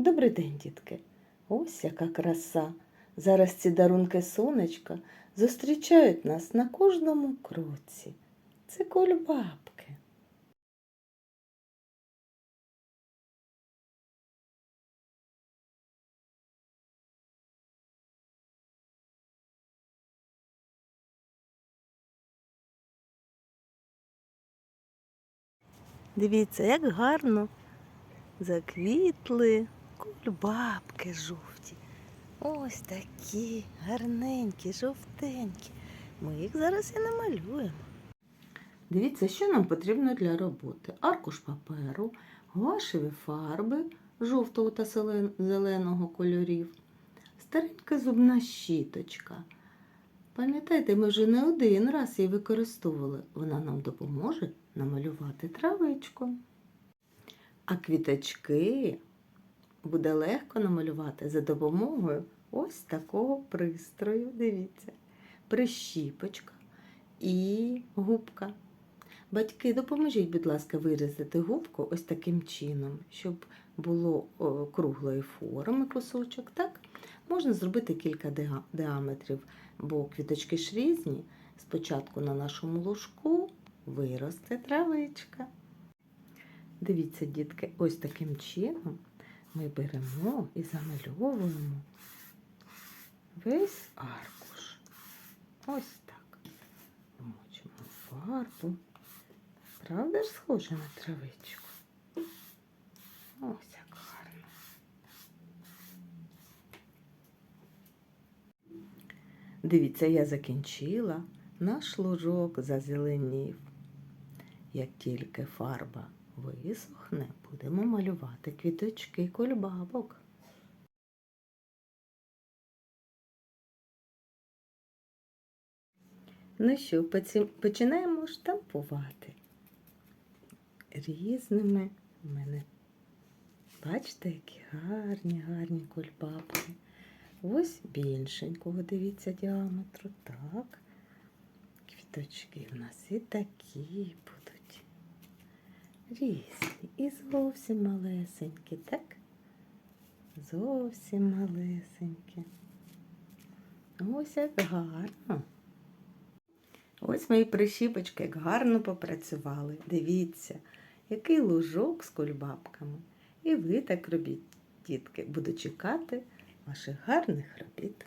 Добрий день, дітки. Ось яка краса. Зараз ці дарунки сонечка зустрічають нас на кожному кроці. Це кульбабки. Дивіться, як гарно заквітли кульбабки жовті. Ось такі гарненькі, жовтенькі. Ми їх зараз і намалюємо. Дивіться, що нам потрібно для роботи: аркуш паперу, гуашеві фарби жовтого та зеленого кольорів, старенька зубна щіточка. Пам'ятаєте, ми вже не один раз її використовували. Вона нам допоможе намалювати травичку. А квіточки буде легко намалювати за допомогою ось такого пристрою. Дивіться, прищіпочка і губка. Батьки, допоможіть, будь ласка, вирізати губку ось таким чином, щоб було круглої форми кусочок. Так? Можна зробити кілька діаметрів, бо квіточки ж різні. Спочатку на нашому ложку виросте травичка. Дивіться, дітки, ось таким чином ми беремо і замальовуємо весь аркуш. Ось так. Мочимо фарбу. Правда ж схоже на травичку? Ось як гарно. Дивіться, я закінчила, наш лужок зазеленів. Як тільки фарба висохне, будемо малювати квіточки кульбабок. Ну що, починаємо штампувати різними у мене. Бачите, які гарні, гарні кульбабки. Ось більшенького, дивіться, діаметру. Так. Квіточки в нас і такі будуть. Різні. І зовсім малесенькі, так? Зовсім малесенькі. Ось як гарно. Ось мої прищіпочки як гарно попрацювали. Дивіться, який лужок з кульбабками. І ви так робіть, дітки. Буду чекати ваших гарних робіт.